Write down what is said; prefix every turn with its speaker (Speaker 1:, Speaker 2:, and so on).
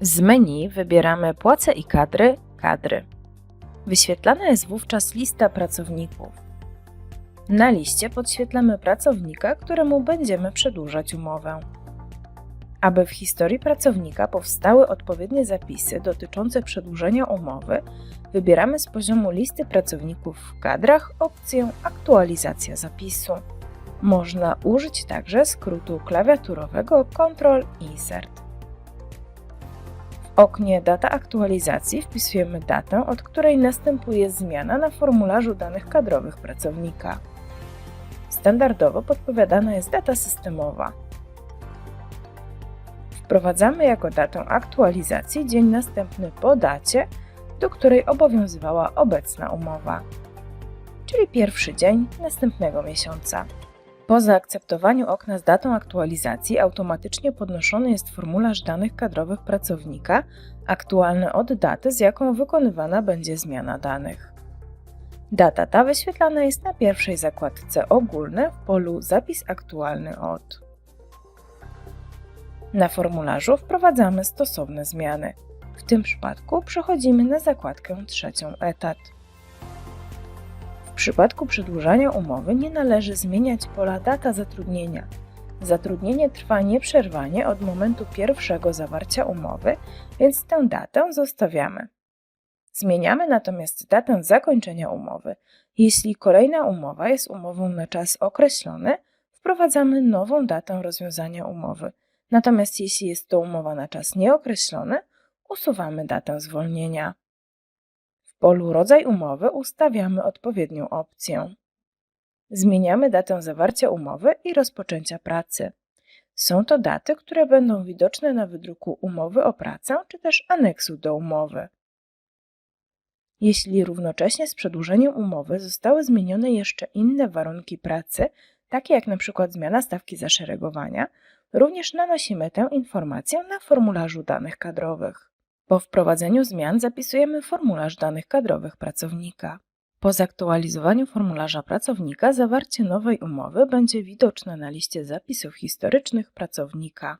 Speaker 1: Z menu wybieramy Płace i kadry, kadry. Wyświetlana jest wówczas lista pracowników. Na liście podświetlamy pracownika, któremu będziemy przedłużać umowę. Aby w historii pracownika powstały odpowiednie zapisy dotyczące przedłużenia umowy, wybieramy z poziomu listy pracowników w kadrach opcję Aktualizacja zapisu. Można użyć także skrótu klawiaturowego Ctrl Insert. Oknie Data aktualizacji wpisujemy datę, od której następuje zmiana na formularzu danych kadrowych pracownika. Standardowo podpowiadana jest data systemowa. Wprowadzamy jako datę aktualizacji dzień następny po dacie, do której obowiązywała obecna umowa, czyli pierwszy dzień następnego miesiąca. Po zaakceptowaniu okna z datą aktualizacji automatycznie podnoszony jest formularz danych kadrowych pracownika, aktualny od daty, z jaką wykonywana będzie zmiana danych. Data ta wyświetlana jest na pierwszej zakładce ogólne w polu Zapis aktualny od. Na formularzu wprowadzamy stosowne zmiany. W tym przypadku przechodzimy na zakładkę trzecią etat. Przypadku przedłużania umowy nie należy zmieniać pola data zatrudnienia. Zatrudnienie trwa nieprzerwanie od momentu pierwszego zawarcia umowy, więc tę datę zostawiamy. Zmieniamy natomiast datę zakończenia umowy. Jeśli kolejna umowa jest umową na czas określony, wprowadzamy nową datę rozwiązania umowy. Natomiast jeśli jest to umowa na czas nieokreślony, usuwamy datę zwolnienia. Polu rodzaj umowy ustawiamy odpowiednią opcję. Zmieniamy datę zawarcia umowy i rozpoczęcia pracy. Są to daty, które będą widoczne na wydruku umowy o pracę czy też aneksu do umowy. Jeśli równocześnie z przedłużeniem umowy zostały zmienione jeszcze inne warunki pracy, takie jak np. zmiana stawki zaszeregowania, również nanosimy tę informację na formularzu danych kadrowych. Po wprowadzeniu zmian zapisujemy formularz danych kadrowych pracownika. Po zaktualizowaniu formularza pracownika zawarcie nowej umowy będzie widoczne na liście zapisów historycznych pracownika.